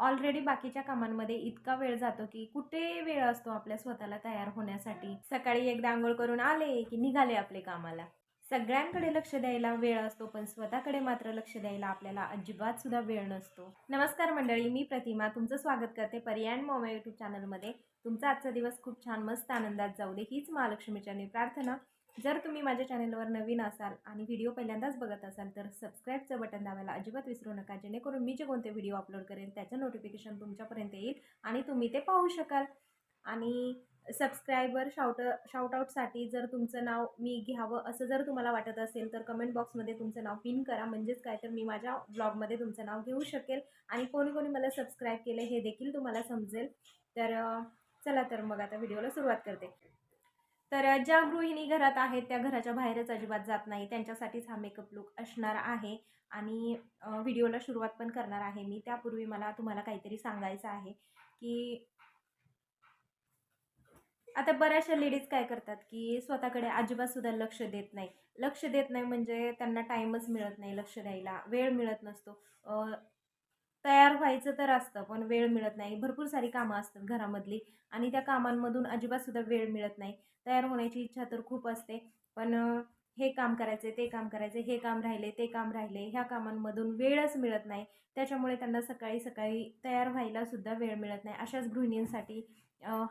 Already बाकीच्या कामांमध्ये इतका वेळ जातो की कुठे वेळ असतो आपल्या स्वतःला तयार होण्यासाठी? सकाळी एकदा आंघोळ करून आले की निघाले आपले कामाला. सगळ्यांकडे लक्ष द्यायला वेळ असतो पण स्वतःकडे मात्र लक्ष द्यायला आपल्याला अजिबात सुद्धा वेळ नसतो. नमस्कार मंडळी मी प्रतिमा. तुमचं स्वागत करते पर्यायन मोमा यूट्यूब चॅनलमध्ये. तुमचा आजचा दिवस खूप छान मस्त आनंदात जाऊ दे. हीच महालक्ष्मीच्या प्रार्थना. जर तुम्ही माझ्या चॅनलवर नवीन असाल आणि व्हिडिओ पहिल्यांदाच बघत असाल तर सबस्क्राईबचं बटन दाबायला अजिबात विसरू नका जेणेकरून मी जे कोणते व्हिडिओ अपलोड करेल त्याचं नोटिफिकेशन तुमच्यापर्यंत येईल आणि तुम्ही ते पाहू शकाल. आणि सबस्क्रायबर शाउट शाउटआउटसाठी जर तुमचं नाव मी घ्यावं असं जर तुम्हाला वाटत असेल तर कमेंट बॉक्समध्ये तुमचं नाव पिन करा म्हणजेच काय तर मी माझ्या ब्लॉगमध्ये तुमचं नाव घेऊ शकेल आणि कोणी कोणी मला सबस्क्राईब केलं हे देखील तुम्हाला समजेल. तर चला तर मग आता व्हिडिओला सुरुवात करते. तर ज्या गृहिणी घरात आहेत त्या घराच्या बाहेरच अजिबात जात नाही. त्यांच्यासाठीच हा मेकअप लुक असणार आहे. आणि व्हिडिओला सुरुवात पण करणार आहे. मी त्यापूर्वी मला तुम्हाला काहीतरी सांगायचं आहे की आता बऱ्याचशा लेडीज काय करतात की स्वतःकडे अजिबात सुद्धा लक्ष देत नाही. लक्ष देत नाही म्हणजे त्यांना टाईमच मिळत नाही लक्ष द्यायला. वेळ मिळत नसतो. तयार व्हायचं तर असतं पण वेळ मिळत नाही. भरपूर सारी कामं असतात घरामधली आणि त्या कामांमधून अजिबातसुद्धा वेळ मिळत नाही. तयार होण्याची इच्छा तर खूप असते पण हे काम करायचे ते काम करायचे हे काम राहिले ते काम राहिले ह्या कामांमधून वेळच मिळत नाही. त्याच्यामुळे त्यांना सकाळी सकाळी तयार व्हायलासुद्धा वेळ मिळत नाही. अशाच गृहिणींसाठी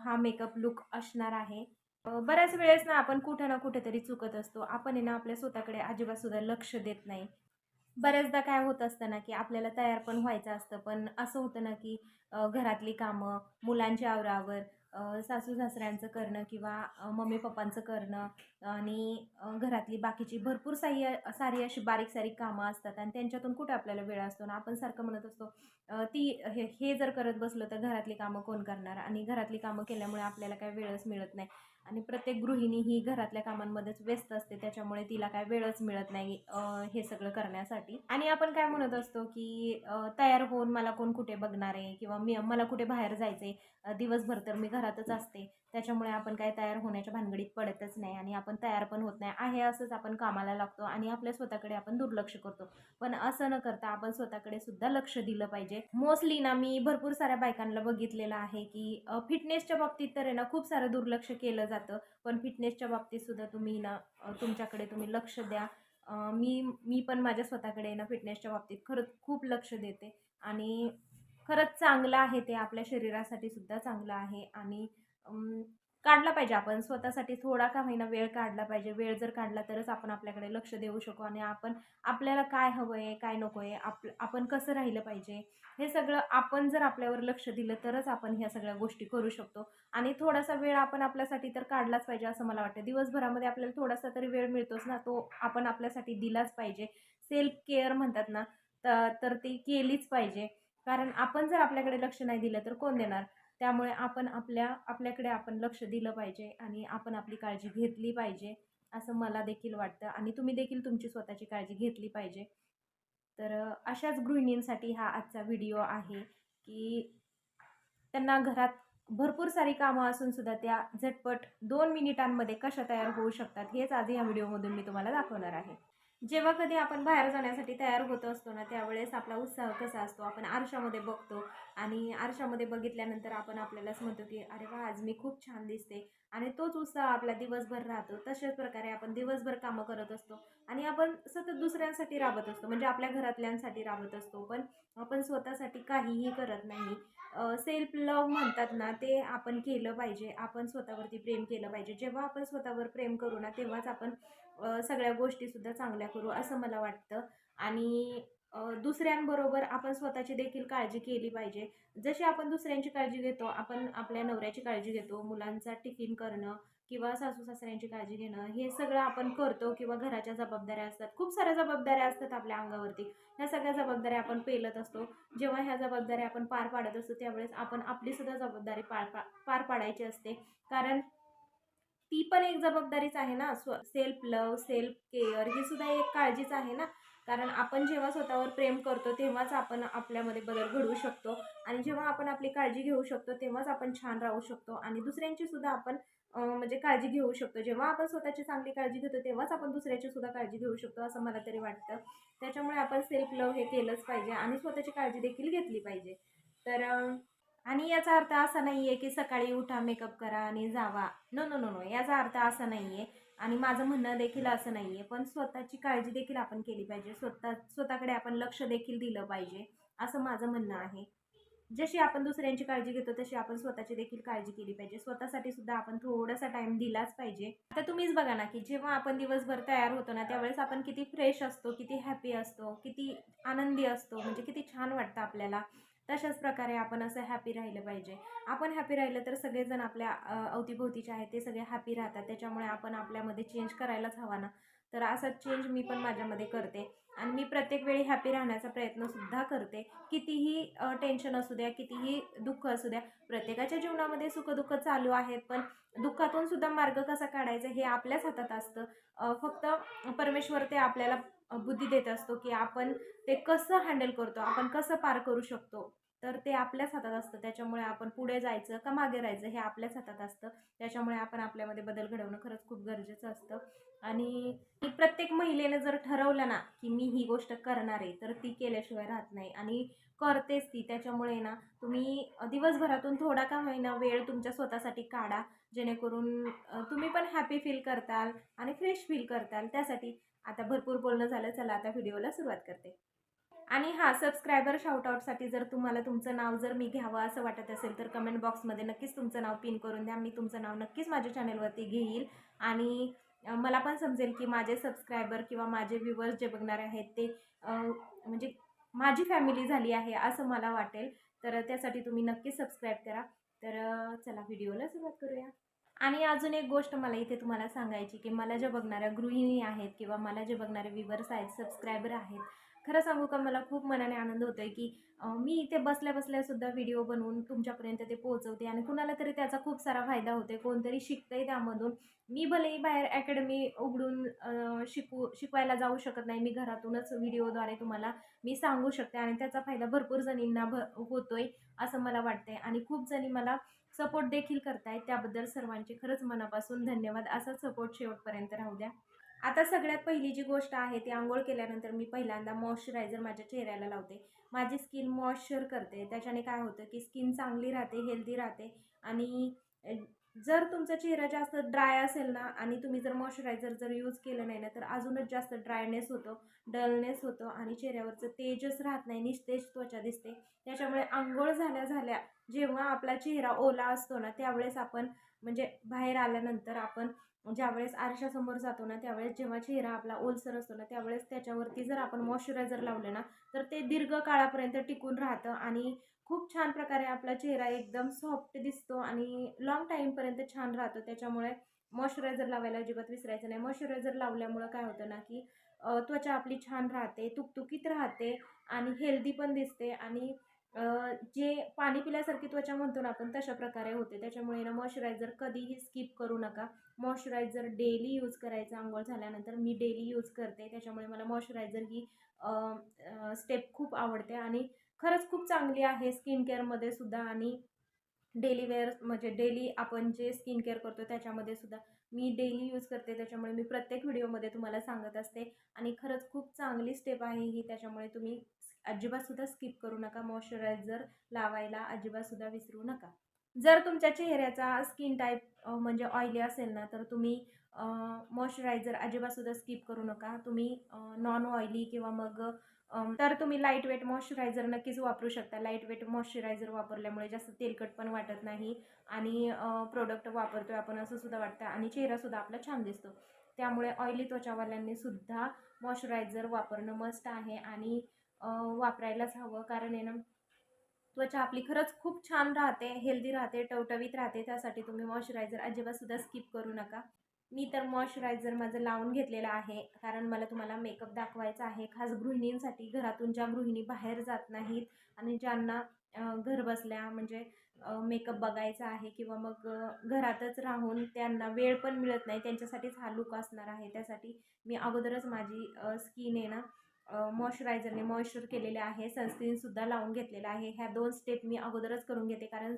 हा मेकअप लुक असणार आहे. बऱ्याच वेळेस ना आपण कुठं ना कुठेतरी चुकत असतो. आपण आहे ना आपल्या स्वतःकडे अजिबातसुद्धा लक्ष देत नाही. बऱ्याचदा काय होत असतं ना की आपल्याला तयार पण व्हायचं असतं. पण असं होतं ना की घरातली कामं मुलांची आवरावर सासू सासऱ्यांचं करणं किंवा मम्मी पप्पांचं करणं आणि घरातली बाकीची भरपूर सारी सारी अशी बारीक सारीक कामं असतात आणि त्यांच्यातून कुठे आपल्याला वेळ असतो ना आपण सारखं म्हणत असतो ती हे हे जर करत बसलो तर घरातली कामं कोण करणार? आणि घरातली कामं केल्यामुळे आपल्याला काय वेळच मिळत नाही. आणि प्रत्येक गृहिणी ही घरातल्या कामांमध्येच व्यस्त असते त्याच्यामुळे तिला काय वेळच मिळत नाही हे सगळं करण्यासाठी. आणि आपण काय म्हणत असतो की तयार होऊन मला कोण कुठे बघणार आहे किंवा मी मला कुठे बाहेर जायचं आहे दिवसभर तर मी घरातच असते. त्याच्यामुळे आपण काय तयार होण्याच्या भानगडीत पडतच नाही आणि आपण तयार पण होत नाही. आहे असंच आपण कामाला लागतो आणि आपल्या स्वतःकडे आपण दुर्लक्ष करतो. पण असं न करता आपण स्वतःकडे सुद्धा लक्ष दिलं पाहिजे. मोस्टली ना मी भरपूर साऱ्या बायकांना बघितलेलं आहे की फिटनेसच्या बाबतीत तर आहे ना खूप सारं दुर्लक्ष केलं जातं. पण फिटनेसच्या बाबतीत सुद्धा तुम्ही ना तुमच्याकडे तुम्ही लक्ष द्या. मी मी पण माझ्या स्वतःकडे ना फिटनेसच्या बाबतीत खरंच खूप लक्ष देते. आणि खरंच चांगलं आहे ते आपल्या शरीरासाठी सुद्धा चांगलं आहे. आणि काढला पाहिजे आपण. स्वतःसाठी थोडा का महिना वेळ काढला पाहिजे. वेळ जर काढला तरच आपण आपल्याकडे लक्ष देऊ शकू आणि आपण आपल्याला काय हवं आहे काय नको आहे आप आपण कसं राहिलं पाहिजे हे सगळं आपण जर आपल्यावर लक्ष दिलं तरच आपण ह्या सगळ्या गोष्टी करू शकतो. आणि थोडासा वेळ आपण आपल्यासाठी तर काढलाच पाहिजे असं मला वाटतं. दिवसभरामध्ये आपल्याला थोडासा तरी वेळ मिळतोच ना तो आपण आपल्यासाठी दिलाच पाहिजे. सेल्फ केअर म्हणतात ना तर तर ती केलीच पाहिजे. कारण आपण जर आपल्याकडे लक्ष नाही दिलं तर कोण देणार? त्यामुळे आपण आपल्या आपल्याकडे आपण लक्ष दिलं पाहिजे आणि आपण आपली काळजी घेतली पाहिजे असं मला देखील वाटतं. आणि तुम्ही देखील तुमची स्वतःची काळजी घेतली पाहिजे. तर अशाच गृहिणींसाठी हा आजचा व्हिडिओ आहे की त्यांना घरात भरपूर सारी कामं असून सुद्धा त्या झटपट दोन मिनिटांमध्ये कशा तयार होऊ शकतात हेच आज या व्हिडिओमधून मी तुम्हाला दाखवणार आहे. जेव्हा कधी आपण बाहेर जाण्यासाठी तयार होत असतो ना त्यावेळेस आपला उत्साह कसा असतो? आपण आरशामध्ये बघतो आणि आरशामध्ये बघितल्यानंतर आपण आपल्यालाच म्हणतो की अरे वा आज मी खूप छान दिसते. आणि तोच उत्साह आपला दिवसभर राहतो. तशाच प्रकारे आपण दिवसभर कामं करत असतो आणि आपण सतत दुसऱ्यांसाठी राबत असतो. म्हणजे आपल्या घरातल्यांसाठी राबत असतो. पण आपण स्वतःसाठी काहीही करत नाही. सेल्फ लव म्हणतात ना ते आपण केलं पाहिजे. आपण स्वतःवरती प्रेम केलं पाहिजे. जेव्हा आपण स्वतःवर प्रेम करू ना तेव्हाच आपण सगळ्या गोष्टीसुद्धा चांगल्या करू असं मला वाटतं. आणि दुसऱ्यांबरोबर आपण स्वतःची देखील काळजी केली पाहिजे. जशी आपण दुसऱ्यांची काळजी घेतो आपण आपल्या नवऱ्याची काळजी घेतो मुलांचा टिफिन करणं किंवा सासू सासऱ्यांची काळजी घेणं हे सगळं आपण करतो किंवा घराच्या जबाबदाऱ्या असतात. खूप साऱ्या जबाबदाऱ्या असतात आपल्या अंगावरती. ह्या सगळ्या जबाबदाऱ्या आपण पेलत असतो. जेव्हा ह्या जबाबदाऱ्या आपण पार पाडत असतो त्यावेळेस आपण आपलीसुद्धा जबाबदारी पार पा पार पाडायची असते. कारण ती पण एक जबाबदारीच आहे ना. स्व सेल्फ लव सेल्फ केअर ही सुद्धा एक काळजीच आहे ना. कारण आपण जेव्हा स्वतःवर प्रेम करतो तेव्हाच आपण आपल्यामध्ये बदल घडवू शकतो. आणि जेव्हा आपण आपली काळजी घेऊ शकतो तेव्हाच आपण छान राहू शकतो. आणि दुसऱ्यांची सुद्धा आपण म्हणजे काळजी घेऊ शकतो. जेव्हा आपण स्वतःची चांगली काळजी घेतो तेव्हाच आपण दुसऱ्याची सुद्धा काळजी घेऊ शकतो असं मला तरी वाटतं. त्याच्यामुळे आपण सेल्फ लव हे केलंच पाहिजे आणि स्वतःची काळजी देखील घेतली पाहिजे. तर आणि याचा अर्थ असा नाही आहे की सकाळी उठा मेकअप करा आणि जावा. नो नो नो नो याचा अर्थ असा नाही आहे आणि माझं म्हणणं देखील असं नाही आहे पण स्वतःची काळजी देखील आपण केली पाहिजे. स्वतः स्वतःकडे आपण लक्ष देखील दिलं पाहिजे. असं माझं म्हणणं आहे. जशी आपण दुसऱ्यांची काळजी घेतो तशी आपण स्वतःची देखील काळजी केली पाहिजे. स्वतःसाठी सुद्धा आपण थोडासा टाइम दिलाच पाहिजे. आता तुम्हीच बघा ना की जेव्हा आपण दिवसभर तयार होतो ना त्यावेळेस आपण किती फ्रेश असतो किती हॅपी असतो किती आनंदी असतो म्हणजे किती छान वाटतं आपल्याला. तशाच प्रकारे आपण असं हॅपी राहिलं पाहिजे. आपण हॅपी राहिलं तर सगळेजण आपल्या अवतीभोवतीचे आहेत ते सगळे हॅपी राहतात. त्याच्यामुळे आपण आपल्यामध्ये चेंज करायलाच हवा ना. तर असा चेंज मी पण माझ्यामध्ये करते. आणि मी प्रत्येक वेळी हॅपी राहण्याचा प्रयत्नसुद्धा करते. कितीही टेन्शन असू द्या कितीही दुःख असू द्या प्रत्येकाच्या जीवनामध्ये सुखदुःख चालू आहेत. पण दुःखातून सुद्धा मार्ग कसा काढायचा हे आपल्याच हातात असतं. फक्त परमेश्वर ते आपल्याला बुद्धी देत असतो की आपण ते कसं हँडल करतो आपण कसं पार करू शकतो. तर ते आपल्याच हातात असतं. त्याच्यामुळे आपण पुढे जायचं का मागे राहायचं हे आपल्याच हातात असतं. त्याच्यामुळे आपण आपल्यामध्ये बदल घडवणं खरंच खूप गरजेचं असतं. आणि प्रत्येक महिलेनं जर ठरवलं ना की मी ही गोष्ट करणार आहे तर ती केल्याशिवाय राहत नाही. आणि करतेच ती. त्याच्यामुळे ना तुम्ही दिवसभरातून थोडा का होईना वेळ तुमच्या स्वतःसाठी काढा. जेणेकरून तुम्ही पण हॅपी फील करताल आणि फ्रेश फील करताल. त्यासाठी आता भरपूर बोलणं झालं. चला आता व्हिडिओला सुरुवात करते. आणि हां सबस्क्रायबर शाउटआउटसाठी जर तुम्हाला तुमचं नाव जर मी घ्यावं असं वाटत असेल तर कमेंट बॉक्समध्ये नक्कीच तुमचं नाव पिन करून द्या. मी तुमचं नाव नक्कीच माझ्या चॅनलवरती घेईल. आणि मला पण समजेल की माझे सबस्क्रायबर किंवा माझे व्ह्युअर्स जे बघणारे आहेत ते म्हणजे माझी फॅमिली झाली आहे असं मला वाटेल. तर त्यासाठी तुम्ही नक्कीच सबस्क्राईब करा. तर चला व्हिडिओला सुरुवात करूया. आणि अजून एक गोष्ट मला इथे तुम्हाला सांगायची की मला ज्या बघणाऱ्या गृहिणी आहेत किंवा मला जे बघणारे व्ह्युअर्स आहेत सबस्क्रायबर आहेत खरं सांगू का मला खूप मनाने आनंद होतो आहे की मी इथे बसल्या बसल्यासुद्धा व्हिडिओ बनवून तुमच्यापर्यंत ते पोहोचवते आणि कुणाला तरी त्याचा खूप सारा फायदा होतो आहे कोणतरी शिकतंय त्यामधून. मी भलेही बाहेर अकॅडमी उघडून शिकू शिकवायला जाऊ शकत नाही मी घरातूनच व्हिडिओद्वारे तुम्हाला मी सांगू शकते आणि त्याचा फायदा भरपूर जणींना भ होतोय असं मला वाटतंय आणि खूप जणी मला सपोर्ट देखील करतायत. त्याबद्दल सर्वांचे खरंच मनापासून धन्यवाद. असाच सपोर्ट शेवटपर्यंत राहू द्या. आता सगळ्यात पहिली जी गोष्ट आहे ती आंघोळ केल्यानंतर मी पहिल्यांदा मॉइश्चरायझर माझ्या चेहऱ्याला लावते. माझी स्किन मॉइश्चर करते. त्याच्याने काय होतं की स्किन चांगली राहते हेल्दी राहते. आणि जर तुमचा चेहरा जास्त ड्राय असेल ना आणि तुम्ही जर मॉइश्चरायझर जर यूज केलं नाही ना तर अजूनच जास्त ड्रायनेस होतो डलनेस होतो आणि चेहऱ्यावरचं तेजच राहत नाही निस्तेज त्वचा दिसते. त्याच्यामुळे आंघोळ झाल्या झाल्या जेव्हा आपला चेहरा ओला असतो ना त्यावेळेस आपण म्हणजे बाहेर आल्यानंतर आपण ज्यावेळेस आरशासमोर जातो ना त्यावेळेस जेव्हा चेहरा आपला ओलसर असतो ना त्यावेळेस त्याच्यावरती जर आपण मॉइश्चरायझर लावलं ना तर ते दीर्घ काळापर्यंत टिकून राहतं आणि खूप छान प्रकारे आपला चेहरा एकदम सॉफ्ट दिसतो आणि लॉंग टाईमपर्यंत छान राहतो. त्याच्यामुळे मॉइश्चरायझर लावायला अजिबात विसरायचं नाही. मॉइश्चरायझर लावल्यामुळं काय होतं ना की त्वचा आपली छान राहते तुकतुकीत राहते आणि हेल्दी पण दिसते आणि जे पाणी पिल्यासारखी त्वचा म्हणतो ना आपण तशा प्रकारे होते. त्याच्यामुळे ना मॉइश्चरायझर कधीही स्किप करू नका. मॉइश्चरायझर डेली यूज करायचं आंघोळ झाल्यानंतर मी डेली यूज करते. त्याच्यामुळे मला मॉइश्चरायझर ही स्टेप खूप आवडते आणि खरंच खूप चांगली आहे स्किन केअरमध्ये सुद्धा आणि डेली वेअर म्हणजे डेली आपण जे स्किन केअर करतो त्याच्यामध्ये सुद्धा मी डेली यूज करते. त्याच्यामुळे मी प्रत्येक व्हिडिओमध्ये तुम्हाला सांगत असते आणि खरंच खूप चांगली स्टेप आहे ही. त्याच्यामुळे तुम्ही अजिबातसुद्धा स्किप करू नका. मॉइश्चरायझर लावायला अजिबातसुद्धा विसरू नका. जर तुमच्या चेहऱ्याचा स्किन टाईप म्हणजे ऑइली असेल ना तर तुम्ही मॉइश्चरायझर अजिबातसुद्धा स्किप करू नका. तुम्ही नॉन ऑइली किंवा मग तर तुम्ही लाइट वेट मॉइश्चरायझर नक्कीच वापरू शकता. लाइट वेट मॉइश्चरायझर वापरल्यामुळे जास्त तेलकट पण वाटत नाही आणि प्रोडक्ट वापरतोय आपण असं सुद्धा वाटतं आणि चेहरासुद्धा आपला छान दिसतो. त्यामुळे ऑइली त्वचावाल्यांनी सुद्धा मॉइश्चरायझर वापरणं मस्त आहे आणि वापरायलाच हवं. कारण आहे ना त्वचा आपली खरंच खूप छान राहते हेल्दी राहते टवटवीत राहते. त्यासाठी तुम्ही मॉइश्चरायझर अजिबातसुद्धा स्किप करू नका. मी तर मॉइश्चरायझर माझं लावून घेतलेलं आहे. कारण मला तुम्हाला मेकअप दाखवायचा आहे. खास गृहिणींसाठी घरातून ज्या गृहिणी बाहेर जात नाहीत आणि ज्यांना घर बसल्या म्हणजे मेकअप बघायचा आहे किंवा मग घरातच राहून त्यांना वेळ पण मिळत नाही. त्यांच्यासाठीच हा लुक असणार आहे. त्यासाठी मी अगोदरच माझी स्किन आहे ना मॉइश्चरायझरने मॉइश्चर केलेले आहे सनस्क्रीनसुद्धा लावून घेतलेलं आहे. ह्या दोन स्टेप मी अगोदरच करून घेते कारण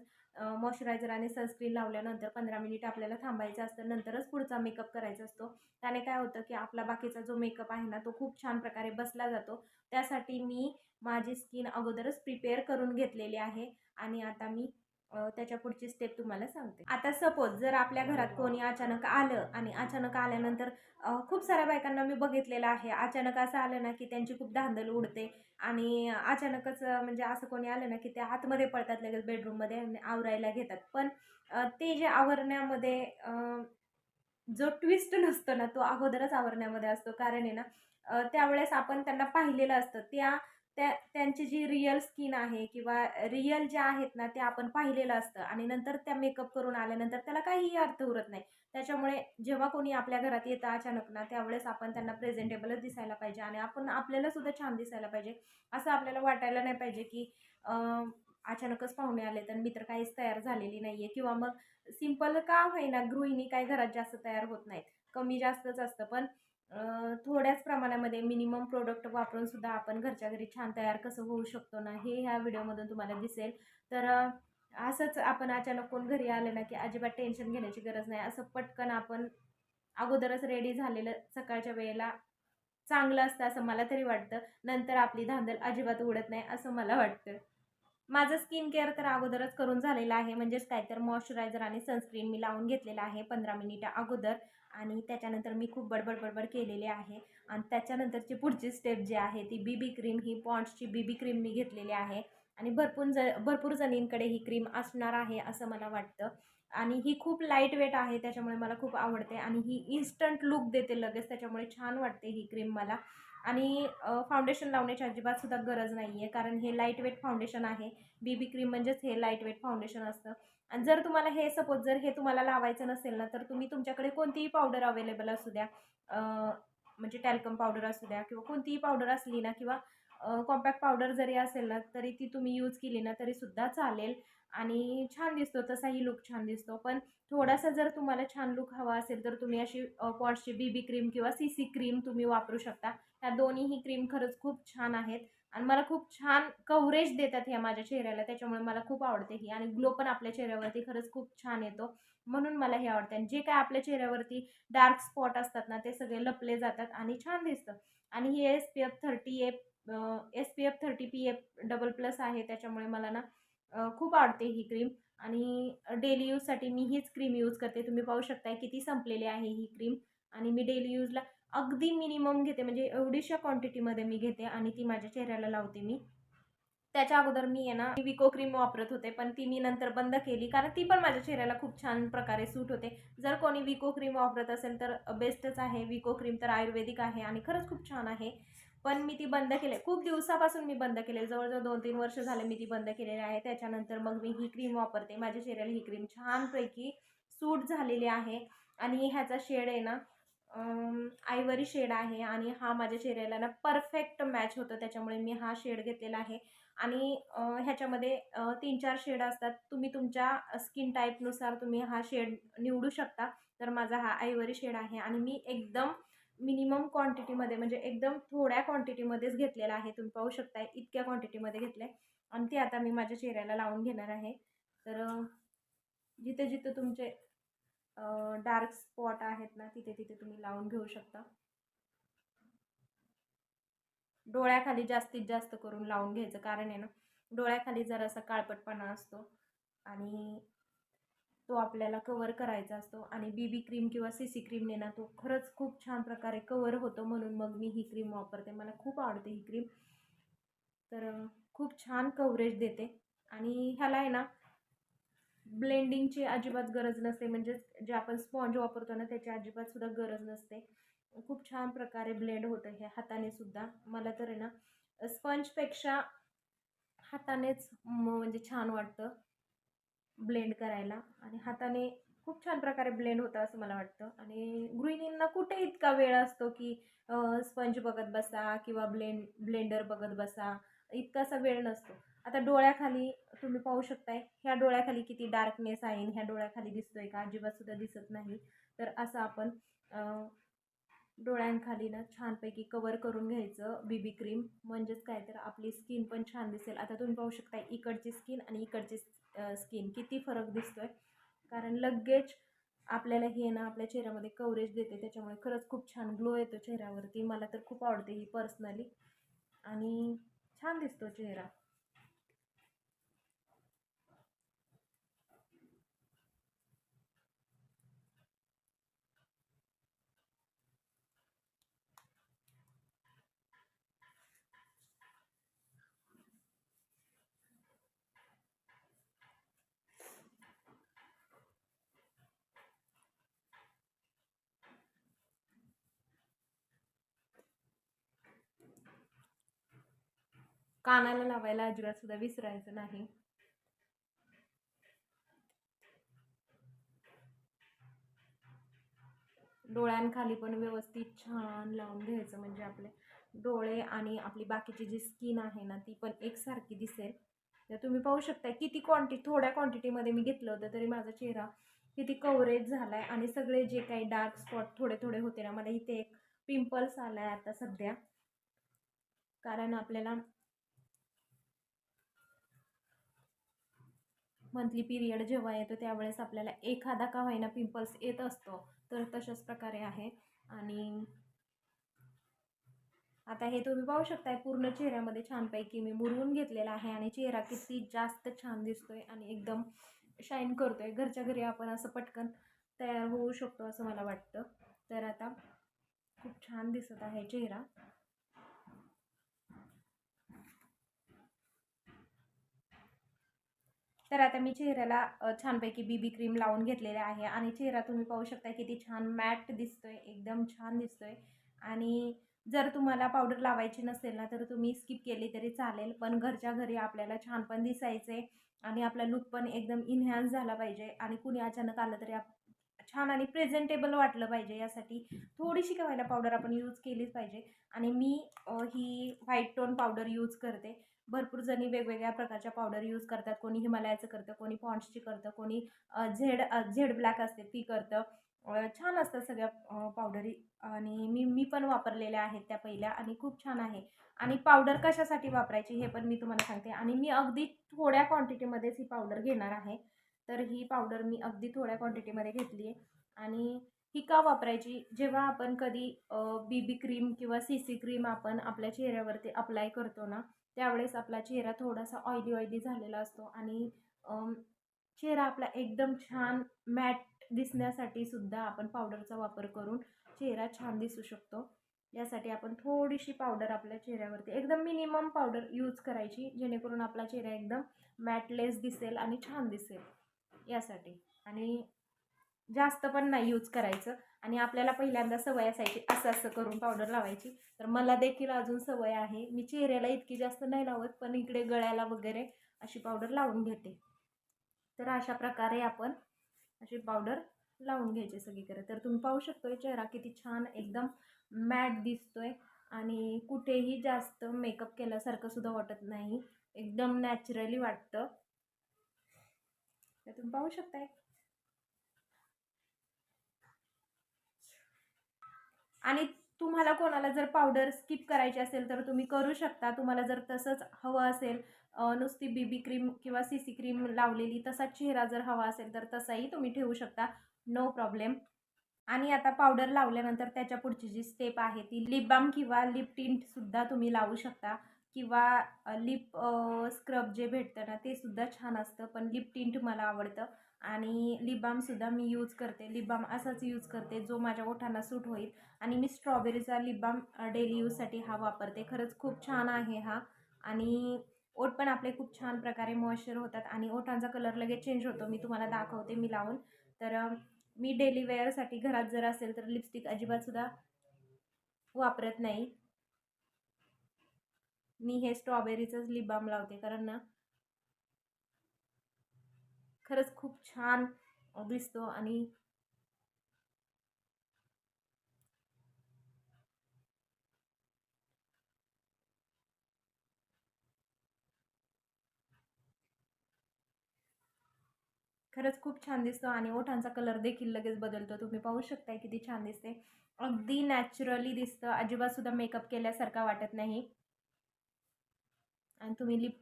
मॉइश्चरायझर आणि सनस्क्रीन लावल्यानंतर पंधरा मिनिट आपल्याला थांबायचं असतं नंतरच पुढचा मेकअप करायचा असतो. त्याने काय होतं की आपला बाकीचा जो मेकअप आहे ना तो खूप छान प्रकारे बसला जातो. त्यासाठी मी माझी स्किन अगोदरच प्रिपेअर करून घेतलेली आहे. आणि आता मी त्याच्या पुढची स्टेप तुम्हाला सांगते. आता सपोज जर आपल्या घरात कोणी अचानक आलं आणि अचानक आल्यानंतर खूप साऱ्या बायकांना मी बघितलेलं आहे. अचानक असं आलं ना की त्यांची खूप धांदल उडते आणि अचानकच म्हणजे असं कोणी आलं ना की ते आतमध्ये पळतात लगेच बेडरूममध्ये आणि आवरायला घेतात. पण ते जे आवरण्यामध्ये जो ट्विस्ट नसतो ना तो अगोदरच आवरण्यामध्ये असतो. कारण आहे ना त्यावेळेस आपण त्यांना पाहिलेलं असतं. त्या त्या त्यांची जी रिअल स्किन आहे किंवा रिअल जे आहेत ना ते आपण पाहिलेलं असतं. आणि नंतर त्या मेकअप करून आल्यानंतर त्याला काहीही अर्थ उरत नाही. त्याच्यामुळे जेव्हा कोणी आपल्या घरात येतं अचानक ना त्यावेळेस आपण त्यांना प्रेझेंटेबलच दिसायला पाहिजे आणि आपण आपल्याला सुद्धा छान दिसायला पाहिजे. असं आपल्याला वाटायला नाही पाहिजे की अचानकच पाहुणे आले तर मी तर काहीच तयार झालेली नाही आहे किंवा मग सिंपल का होईना गृहिणी काही घरात जास्त तयार होत नाहीत. कमी जास्तच असतं. पण थोड्याच प्रमाणामध्ये मिनिमम प्रोडक्ट वापरून सुद्धा आपण घरच्या घरी छान तयार कसं होऊ शकतो ना हे ह्या व्हिडिओमधून तुम्हाला दिसेल. तर असंच आपण अचानक कोण घरी आलं ना की अजिबात टेन्शन घेण्याची गरज नाही. असं पटकन आपण अगोदरच रेडी झालेलं सकाळच्या वेळेला चांगलं असतं असं मला तरी वाटतं. नंतर आपली धांदल अजिबात उडत नाही असं मला वाटतं. माझं स्किन केअर तर अगोदरच करून झालेलं आहे. म्हणजेच काय तर मॉइश्चरायझर आणि सनस्क्रीन मी लावून घेतलेलं आहे पंधरा मिनिटा अगोदर. आणि त्याच्यानंतर मी खूप बडबड बडबड केलेली आहे. आणि त्याच्यानंतरची पुढची स्टेप जी आहे ती बी बी क्रीम ही पॉन्ड्सची बी बी क्रीम मी घेतलेली आहे. आणि भरपूर ज भरपूर जणींकडे ही क्रीम असणार आहे असं मला वाटतं. आणि ही खूप लाइट वेट आहे त्याच्यामुळे मला खूप आवडते. आणि ही इन्स्टंट लुक देते लगेच त्याच्यामुळे छान वाटते ही क्रीम मला. आणि फाउंडेशन लावण्याची अजिबातसुद्धा गरज नाही आहे कारण हे लाइट वेट फाउंडेशन आहे. बी बी क्रीम म्हणजेच हे लाइट वेट फाउंडेशन असतं. आणि जर तुम्हाला हे सपोज जर हे तुम्हाला लावायचं नसेल ना तर तुम्ही तुमच्याकडे कोणतीही पावडर अवेलेबल असू द्या म्हणजे टॅल्कम पावडर असू द्या किंवा कोणतीही पावडर असली ना किंवा कॉम्पॅक्ट पावडर जरी असेल ना तरी ती तुम्ही यूज केली ना तरीसुद्धा चालेल. आणि छान दिसतो तसाही लुक छान दिसतो. पण थोडासा जर तुम्हाला छान लुक हवा असेल तर तुम्ही अशी पॉट्सची बी बी क्रीम किंवा सी सी क्रीम तुम्ही वापरू शकता. ह्या दोन्हीही क्रीम खरंच खूप छान आहेत. आणि मला खूप छान कव्हरेज देतात ह्या माझ्या चेहऱ्याला त्याच्यामुळे मला खूप आवडते ही. आणि ग्लो पण आपल्या चेहऱ्यावरती खरंच खूप छान येतो. म्हणून मला हे आवडते. आणि जे काय आपल्या चेहऱ्यावरती डार्क स्पॉट असतात ना ते सगळे लपले जातात आणि छान दिसतं. आणि ही S P F thirty F S P F thirty P F double plus आहे. त्याच्यामुळे मला ना खूप आवडते ही क्रीम आणि डेली यूजसाठी मी हीच क्रीम यूज करते. तुम्ही पाहू शकताय किती संपलेली आहे ही क्रीम आणि मी डेली यूजला अगदी मिनिमम घेते. म्हणजे एवढीशा क्वांटिटीमध्ये मी घेते आणि ती माझ्या चेहऱ्याला लावते मी. त्याच्या अगोदर मी आहे ना विको क्रीम वापरत होते पण ती मी नंतर बंद केली. कारण ती पण माझ्या चेहऱ्याला खूप छान प्रकारे सूट होते. जर कोणी विको क्रीम वापरत असेल तर बेस्टच आहे. विको क्रीम तर आयुर्वेदिक आहे आणि खरंच खूप छान आहे. पण मी ती बंद केले. खूप दिवसापासून मी बंद केले जवळजवळ दोन तीन वर्ष झाले मी ती बंद केलेली आहे. त्याच्यानंतर मग मी ही क्रीम वापरते. माझ्या चेहऱ्याला ही क्रीम छानपैकी सूट झालेली आहे. आणि ह्याचा शेड आहे ना आयवरी शेड आहे आणि हा माझ्या चेहऱ्याला ना परफेक्ट मॅच होतो. त्याच्यामुळे मी हा शेड घेतलेला आहे. आणि ह्याच्यामध्ये तीन चार शेड असतात. तुम्ही तुमच्या स्किन टाईपनुसार तुम्ही हा शेड निवडू शकता. तर माझा हा आयवरी शेड आहे आणि मी एकदम मिनिमम क्वांटिटीमध्ये म्हणजे एकदम थोड्या क्वांटिटीमध्येच घेतलेला आहे. तुम्ही पाहू शकता इतक्या क्वांटिटीमध्ये घेतलं आहे आणि ते आता मी माझ्या चेहऱ्याला लावून घेणार आहे. तर जिथे जिथे तुमचे डार्क स्पॉट आहेत ना तिथे तिथे तुम्ही लावून घेऊ शकता. डोळ्याखाली जास्तीत जास्त करून लावून घ्यायचं कारण आहे ना डोळ्याखाली जरासा काळपटपणा असतो आणि तो आपल्याला कवर करायचा असतो आणि बी बी क्रीम किंवा सी सी क्रीमने ना तो खरंच खूप छान प्रकारे कवर होतो म्हणून मग मी ही क्रीम वापरते. मला खूप आवडते ही क्रीम तर खूप छान कव्हरेज देते आणि ह्याला आहे ना ब्लेंडिंगची अजिबात गरज नसते. म्हणजे जे आपण स्पॉन्ज वापरतो ना त्याची अजिबात सुद्धा गरज नसते. खूप छान प्रकारे ब्लेंड होतं हे हाताने सुद्धा. मला तर आहे ना स्पंजपेक्षा हातानेच म- म्हणजे छान वाटतं ब्लेंड करायला. आणि हाताने खूप छान प्रकारे ब्लेंड होतं असं मला वाटतं. आणि गृहिणींना कुठे इतका वेळ असतो की स्पंज बघत बसा किंवा ब्लेंड ब्लेंडर बघत बसा? इतकासा वेळ नसतो. आता डोळ्याखाली तुम्ही पाहू शकताय ह्या डोळ्याखाली किती डार्कनेस आहे ह्या डोळ्याखाली दिसतोय का? अजिबात सुद्धा दिसत नाही. तर असं आपण डोळ्यांखाली ना छानपैकी कवर करून घ्यायचं बीबी क्रीम म्हणजेच काय? तर आपली स्किन पण छान दिसेल. आता तुम्ही पाहू शकता इकडची स्किन आणि इकडची स्किन किती फरक दिसतोय. कारण लगेच आपल्याला हे ना आपल्या चेहऱ्यामध्ये कवरेज देते. त्याच्यामुळे खरंच खूप छान ग्लो येतो चेहऱ्यावरती. मला तर खूप आवडते ही पर्सनली आणि छान दिसतो चेहरा. कानाला लावायला अजिबात सुद्धा विसरायचं नाही. डोळ्यांखाली पण व्यवस्थित छान लावून घ्यायचं म्हणजे आपले डोळे आणि आपली बाकीची जी स्किन आहे ना ती पण एकसारखी दिसेल. तर तुम्ही पाहू शकता किती क्वांटि थोड्या क्वांटिटीमध्ये मी घेतलं होतं तरी माझा चेहरा किती कवरेज झाला आहे आणि सगळे जे काही डार्क स्पॉट थोडे थोडे होते ना मला इथे एक पिंपल्स आला आहे आता सध्या. कारण आपल्याला मंथली पिरियड जेव्हा येतो त्यावेळेस आपल्याला एखादा का होईना पिंपल्स येत असतो. तर तशाच प्रकारे आहे. आणि आता हे तुम्ही पाहू शकताय पूर्ण चेहऱ्यामध्ये छानपैकी मी मुरवून घेतलेला आहे आणि चेहरा किती जास्त छान दिसतोय आणि एकदम शाईन करतोय. घरच्या घरी आपण असं पटकन तयार होऊ शकतो असं मला वाटतं. तर आता खूप छान दिसत आहे चेहरा. तर आता मी चेहऱ्याला छानपैकी बीबी क्रीम लावून घेतलेले आहे आणि चेहरा तुम्ही पाहू शकता किती छान मॅट दिसतोय एकदम छान दिसतोय. आणि जर तुम्हाला पावडर लावायची नसेल ना तर तुम्ही स्किप केली तरी चालेल पण घरच्या घरी आपल्याला छान पण दिसायचे आणि आपला लुक पण एकदम इन्हॅन्स झाला पाहिजे आणि कुणी अचानक आलं तरी छान आणि प्रेझेंटेबल वाटलं पाहिजे यासाठी थोडीशी का पावडर आपण यूज केलीच पाहिजे. आणि मी ही व्हाईट टोन पावडर यूज करते. भरपूर जणी वेगवेगळ्या प्रकारच्या पावडर यूज करतात. कोणी हिमालयाचं करतं कोणी पॉन्ड्सची करतं कोणी झेड झेड ब्लॅक असते ती करतं. छान असतं सगळ्या पावडरी आणि मी मी पण वापरलेल्या आहेत त्या पहिल्या आणि खूप छान आहे. आणि पावडर कशासाठी वापरायची हे पण मी तुम्हाला सांगते. आणि मी अगदी थोड्या क्वांटिटीमध्येच ही पावडर घेणार आहे. तर ही पावडर मी अगदी थोड्या क्वांटिटीमध्ये घेतली आहे. आणि ही का वापरायची? जेव्हा आपण कधी बी बी क्रीम किंवा सी सी क्रीम आपण आपल्या चेहऱ्यावरती अप्लाय करतो ना त्यावेळेस आपला चेहरा थोडासा ऑइली ऑइली झालेला असतो आणि चेहरा आपला एकदम छान मॅट दिसण्यासाठी सुद्धा आपण पावडरचा वापर करून चेहरा छान दिसू शकतो. यासाठी आपण थोडीशी पावडर आपल्या चेहऱ्यावरती एकदम मिनिमम पावडर यूज करायची जेणेकरून आपला चेहरा एकदम मॅटलेस दिसेल आणि छान दिसेल यासाठी. आणि जास्त पण नाही यूज करायचं. आणि आपल्याला पहिल्यांदा सवय असायची असं असं करून पावडर लावायची. तर मला देखील अजून सवय आहे. मी चेहऱ्याला इतकी जास्त नाही लावत पण इकडे गळ्याला वगैरे अशी पावडर लावून घेते. तर अशा प्रकारे आपण अशी पावडर लावून घ्यायची सगळीकडे. तर तुम्ही पाहू शकतोय चेहरा किती छान एकदम मॅट दिसतोय. आणि कुठेही जास्त मेकअप केल्यासारखं सुद्धा वाटत नाही. एकदम नॅचरली वाटतं. तर तुम्ही पाहू शकताय. आणि तुम्हाला कोणाला जर पावडर स्किप करायची असेल तर तुम्ही करू शकता. तुम्हाला जर तसंच हवं असेल नुसती बीबी क्रीम किंवा सी सी क्रीम लावलेली तसा चेहरा जर हवा असेल तर तसाही तुम्ही ठेवू शकता. नो प्रॉब्लेम आणि आता पावडर लावल्यानंतर त्याच्या पुढची जी स्टेप आहे ती लिप बाम किंवा लिप टिंटसुद्धा तुम्ही लावू शकता. किंवा लिप स्क्रब जे भेटतं ना ते सुद्धा छान असतं. पण लिप टिंट मला आवडतं. आणि लिप बामसुद्धा मी यूज करते. लिप बाम असाच यूज करते जो माझ्या ओठांना सूट होईल. आणि मी स्ट्रॉबेरीचा लिप बाम डेली यूजसाठी हा वापरते. खरंच खूप छान आहे हा. आणि ओठ पण आपले खूप छान प्रकारे मॉइश्चर होतात. आणि ओठांचा कलर लगेच चेंज होतो. मी तुम्हाला दाखवते मी लावून. तर मी डेली वेअरसाठी घरात जर असेल तर लिपस्टिक अजिबातसुद्धा वापरत नाही. मी हे स्ट्रॉबेरीचंच लिप बाम लावते कारण ना खरंच खूप छान दिसतो आणि खरंच खूप छान दिसतो आणि ओठांचा कलर देखील लगेच बदलतो. तुम्ही पाहू शकताय किती छान दिसते. अगदी नॅचरली दिसतं. अजिबात सुद्धा मेकअप केल्यासारखा वाटत नाही. आणि तुम्ही लिप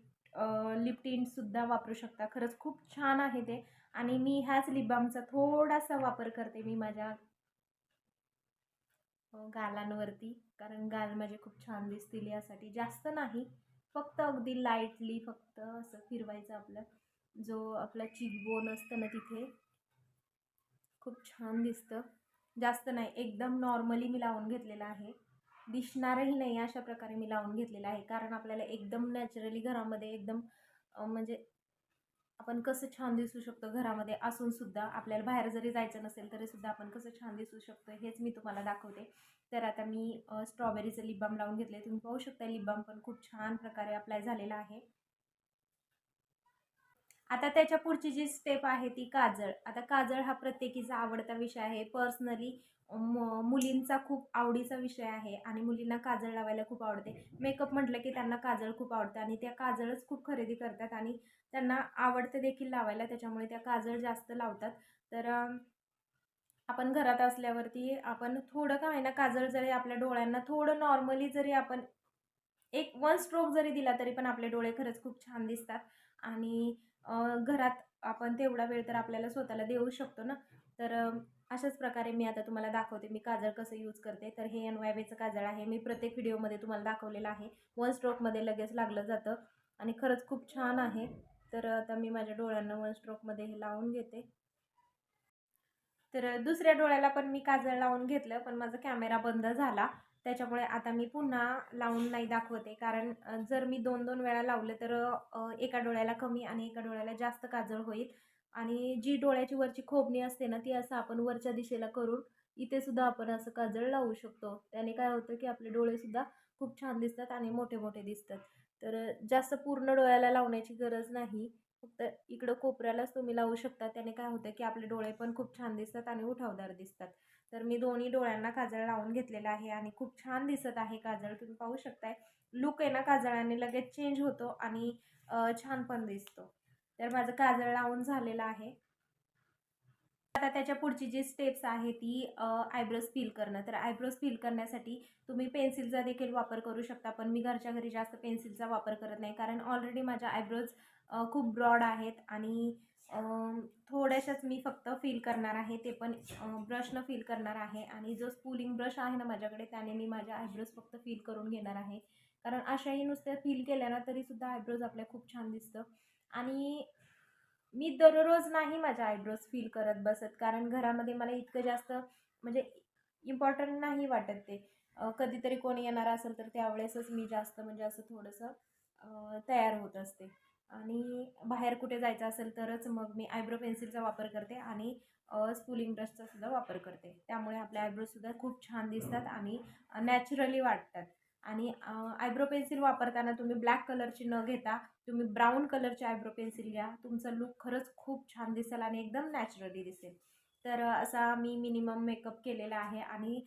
लिप टिंटसुद्धा वापरू शकता. खरंच खूप छान आहे ते. आणि मी ह्याच लिप बामचा थोडासा वापर करते मी माझ्या गालांवरती. कारण गाल माझे खूप छान दिसतील यासाठी. जास्त नाही. फक्त अगदी लाईटली फक्त असं फिरवायचं आपलं. जो आपला चिकबोन असतं ना तिथे. खूप छान दिसतं. जास्त नाही. एकदम नॉर्मली मी लावून घेतलेलं आहे. दिसणारही नाही अशा प्रकारे मी लावून घेतलेलं आहे. कारण आपल्याला एकदम नॅचरली घरामध्ये एकदम म्हणजे आपण कसं छान दिसू शकतो घरामध्ये असून सुद्धा आपल्याला बाहेर जरी जायचं नसेल तरी सुद्धा आपण कसं छान दिसू शकतो हेच मी तुम्हाला दाखवते. तर आता मी स्ट्रॉबेरीचं लिप बाम लावून घेतले तुम्ही पाहू शकता लिप बाम पण खूप छान प्रकारे अप्लाय झालेला आहे. आता त्याच्या पुढची जी स्टेप आहे ती काजळ. आता काजळ हा प्रत्येकीचा आवडता विषय आहे. पर्सनली मुलींचा खूप आवडीचा विषय आहे आणि मुलींना काजळ लावायला खूप आवडते. मेकअप म्हटलं की त्यांना काजळ खूप आवडतं आणि त्या काजळच खूप खरेदी करतात आणि त्यांना आवडतं देखील लावायला. त्याच्यामुळे त्या काजळ जास्त लावतात. तर आपण घरात असल्यावरती आपण थोडं का ना काजळ जरी आपल्या डोळ्यांना थोडं नॉर्मली जरी आपण एक वन स्ट्रोक जरी दिला तरी पण आपले डोळे खरंच खूप छान दिसतात. आणि घरात आपण तेवढा वेळ तर आपल्याला स्वतःला देऊ शकतो ना? तर अशाच प्रकारे मी आता तुम्हाला दाखवते. मी काजळ कसं यूज करते. तर हे एन काजळ आहे. मी प्रत्येक व्हिडिओमध्ये तुम्हाला दाखवलेलं आहे. वन स्ट्रोकमध्ये लगेच लागलं जातं आणि खरंच खूप छान आहे. तर आता मी माझ्या डोळ्यांना वन स्ट्रोकमध्ये हे लावून घेते. तर दुसऱ्या डोळ्याला पण मी काजळ लावून घेतलं पण माझा कॅमेरा बंद झाला. त्याच्यामुळे आता मी पुन्हा लावून नाही दाखवते. कारण जर मी दोन दोन वेळा लावलं तर एका डोळ्याला कमी आणि एका डोळ्याला जास्त काजळ होईल. आणि जी डोळ्याची वरची खोबणी असते ना ती असं आपण वरच्या दिशेला करून इथे सुद्धा आपण असं काजळ लावू शकतो. त्याने काय होतं की आपले डोळेसुद्धा खूप छान दिसतात आणि मोठे मोठे दिसतात. तर जास्त पूर्ण डोळ्याला लावण्याची गरज नाही. फक्त इकडं कोपऱ्यालाच तुम्ही लावू शकता. त्याने काय होतं की आपले डोळे पण खूप छान दिसतात आणि उठावदार दिसतात. तर मी दोन्ही डोळ्यांना काजळ लावून घेतलेलं आहे आणि खूप छान दिसत आहे काजळ. तुम्ही पाहू शकताय. लुक आहे ना काजळाने लगेच चेंज होतो आणि छान पण दिसतो. तर माझं काजळ लावून झालेलं आहे. आता त्याच्या पुढची जी स्टेप्स आहे ती आयब्रोज फिल करणं. तर आयब्रोज फिल करण्यासाठी तुम्ही पेन्सिलचा देखील वापर करू शकता. पण मी घरच्या घरी जास्त पेन्सिलचा वापर करत नाही. कारण ऑलरेडी माझ्या आयब्रोज खूप ब्रॉड आहेत आणि थोड्याशाच मी फक्त फील करणार आहे ते पण ब्रशनं फील करणार आहे आणि जो स्पूलिंग ब्रश आहे ना माझ्याकडे त्याने मी माझ्या आयब्रोज फक्त फील करून घेणार आहे. कारण अशाही नुसत्या फील केल्या ना तरीसुद्धा आयब्रोज आपल्या खूप छान दिसतं. आणि मी दररोज नाही माझ्या आयब्रोज फील करत बसत कारण घरामध्ये मला इतकं जास्त म्हणजे इम्पॉर्टंट नाही वाटत ते. कधीतरी कोणी येणार असेल तर त्यावेळेसच मी जास्त म्हणजे असं थोडंसं तयार होत असते. आणि बाहेर कुठे जायचं असेल तरच मग मी आयब्रो पेन्सिलचा वापर करते आणि स्पुलिंग ब्रशचा सुद्धा वापर करते. त्यामुळे आपल्या आयब्रोसुद्धा खूप छान दिसतात आणि नॅचरली वाटतात. आणि आयब्रो पेन्सिल वापरताना तुम्ही ब्लॅक कलरची न घेता तुम्ही ब्राऊन कलरची आयब्रो पेन्सिल घ्या. तुमचा लुक खरंच खूप छान दिसेल आणि एकदम नॅचरली दिसेल. तर असा मी मिनिमम मेकअप केलेला आहे आणि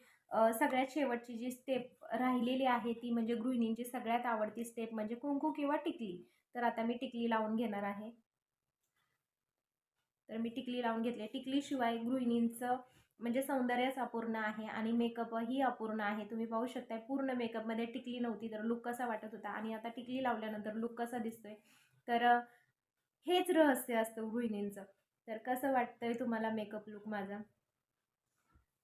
सगळ्यात शेवटची जी स्टेप राहिलेली आहे ती म्हणजे गृहिणींची सगळ्यात आवडती स्टेप म्हणजे कुंकू किंवा टिकली. तर आता मी टिकली लावून घेणार आहे. तर मी टिकली लावून घेतली. टिकलीशिवाय गृहिणींचं म्हणजे सौंदर्यच अपूर्ण आहे आणि मेकअपही अपूर्ण आहे. तुम्ही पाहू शकताय पूर्ण मेकअपमध्ये टिकली नव्हती तर लुक कसा वाटत होता? आणि आता टिकली लावल्यानंतर लुक कसा दिसतोय? तर हेच रहस्य असतं गृहिणींचं. तर कसं वाटतंय तुम्हाला मेकअप लुक माझा?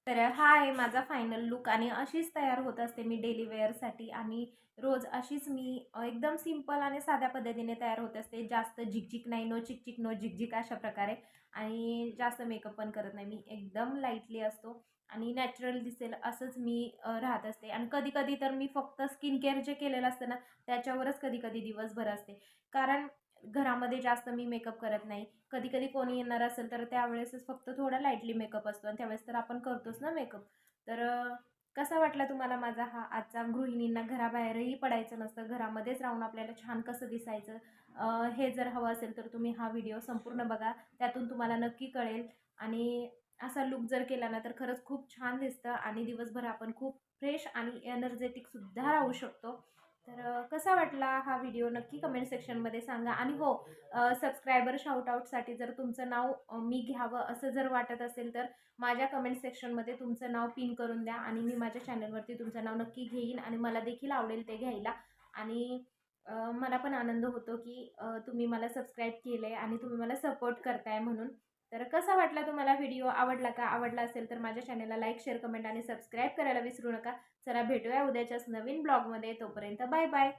तर हा आहे माझा फायनल लुक आणि अशीच तयार होत असते मी डेली वेअरसाठी आणि रोज अशीच मी एकदम सिंपल आणि साध्या पद्धतीने तयार होत असते. जास्त झिकझिक नाही नो चिकचिक नो झिकझिक अशा प्रकारे. आणि जास्त मेकअप पण करत नाही. मी एकदम लाईटली असतो आणि नॅचरल दिसेल असंच मी राहत असते. आणि कधी कधी तर मी फक्त स्किन केअर जे केलेलं असतं ना त्याच्यावरच कधी कधी दिवसभर असते. कारण घरामध्ये जास्त मी मेकअप करत नाही. कधी कधी कोणी येणार असेल तर त्यावेळेसच फक्त थोडा लाईटली मेकअप असतो आणि त्यावेळेस तर आपण करतोच ना मेकअप तर कसा वाटला तुम्हाला माझा हा आजचा गृहिणींना घराबाहेरही पडायचं नसतं घरामध्येच राहून आपल्याला छान कसं दिसायचं हे जर हवं असेल तर तुम्ही हा व्हिडिओ संपूर्ण बघा त्यातून तुम्हाला नक्की कळेल. आणि असा लुक जर केला ना तर खरंच खूप छान दिसतं आणि दिवसभर आपण खूप फ्रेश आणि एनर्जेटिकसुद्धा राहू शकतो. तर कसा वाटला हा व्हिडिओ? नक्की कमेंट सेक्शनमध्ये सांगा. आणि हो सबस्क्रायबर शाऊटआउटसाठी जर तुमचं नाव मी घ्यावं असं जर वाटत असेल तर माझ्या कमेंट सेक्शनमध्ये तुमचं नाव पिन करून द्या आणि मी माझ्या चॅनलवरती तुमचं नाव नक्की घेईन आणि मला देखील आवडेल ते घ्यायला. आणि मला पण आनंद होतो की तुम्ही मला सबस्क्राईब केलं आहे आणि तुम्ही मला सपोर्ट करताय म्हणून. तर कसा वाटला तुम्हाला व्हिडिओ? आवडला का? आवडला असेल तर माझ्या चॅनलला लाईक शेअर कमेंट आणि सबस्क्राईब करायला विसरू नका. चला भेटूया उद्याच्याच नवीन ब्लॉगमध्ये तोपर्यंत बाय बाय